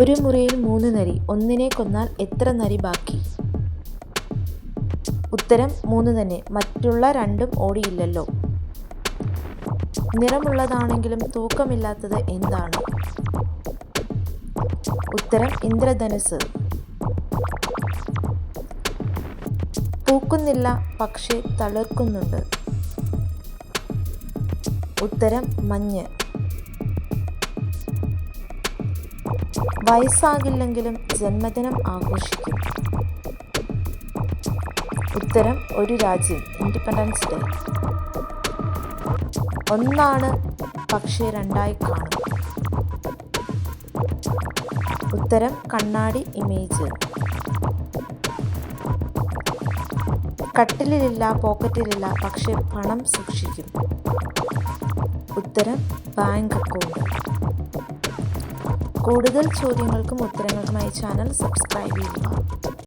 ഒരു മുറിയിൽ മൂന്ന് നരി ഒന്നിനെ കൊന്നാൽ എത്ര നരി ബാക്കി? ഉത്തരം മൂന്ന് തന്നെ. മറ്റുള്ള രണ്ടും ഓടിയില്ലല്ലോ. നിറമുള്ളതാണെങ്കിലും തൂക്കമില്ലാത്തത് എന്താണ്? ഉത്തരം ഇന്ദ്രധനുസ് പൂക്കുന്നില്ല പക്ഷെ തളിർക്കുന്നുണ്ട്. ഉത്തരം മഞ്ഞ്. വയസ്സാകില്ലെങ്കിലും ജന്മദിനം ആഘോഷിക്കും. ഉത്തരം ഒരു രാജ്യം ഇൻഡിപെൻഡൻസ് ഡേ ഒന്നാണ് പക്ഷേ രണ്ടായി കാണും. ഉത്തരം കണ്ണാടി ഇമേജ്. കട്ടിലില്ല പോക്കറ്റിലില്ല പക്ഷേ പണം സൂക്ഷിക്കും. ഉത്തരം ബാങ്ക് അക്കൗണ്ട്. കൂടുതൽ ചോദ്യങ്ങൾക്കും ഉത്തരങ്ങൾക്കുമായി ചാനൽ സബ്സ്ക്രൈബ് ചെയ്യുക.